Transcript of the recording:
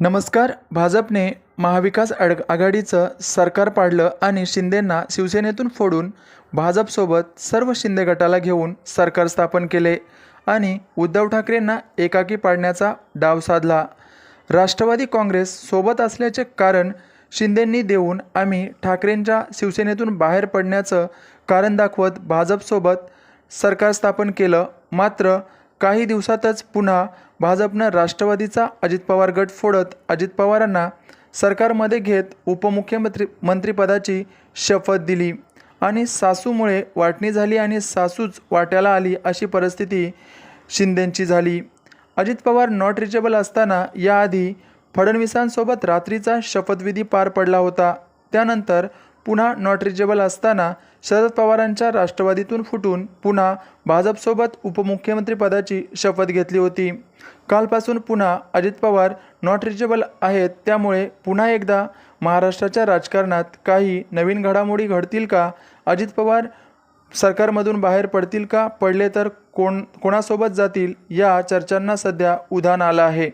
नमस्कार. भाजपने महाविकास आड आघाडीचं सरकार पाडलं आणि शिंदेंना शिवसेनेतून फोडून भाजपसोबत सर्व शिंदे गटाला घेऊन सरकार स्थापन केले आणि उद्धव ठाकरेंना एकाकी पाडण्याचा डाव साधला. राष्ट्रवादी काँग्रेस सोबत असल्याचे कारण शिंदेंनी देऊन आम्ही ठाकरेंच्या शिवसेनेतून बाहेर पडण्याचं कारण दाखवत भाजपसोबत सरकार स्थापन केलं. मात्र काही दिवसातच पुन्हा भाजपनं राष्ट्रवादीचा अजित पवार गट फोडत अजित पवारांना सरकारमध्ये घेत उपमुख्यमंत्री मंत्रिपदाची शपथ दिली आणि सासूमुळे वाटणी झाली आणि सासूच वाट्याला आली अशी परिस्थिती शिंदेंची झाली. अजित पवार नॉट रिचेबल असताना याआधी फडणवीसांसोबत रात्रीचा शपथविधी पार पडला होता. त्यानंतर पुन्हा नॉट रिचेबल असताना शरद पवारांच्या राष्ट्रवादीतून फुटून पुन्हा भाजपसोबत उपमुख्यमंत्रीपदाची शपथ घेतली होती. कालपासून पुन्हा अजित पवार नॉट रिचेबल आहेत त्यामुळे पुन्हा एकदा महाराष्ट्राच्या राजकारणात काही नवीन घडामोडी घडतील का? अजित पवार सरकारमधून बाहेर पडतील का? पडले तर कोण कोणासोबत जातील? या चर्चांना सध्या उधाण आलं आहे.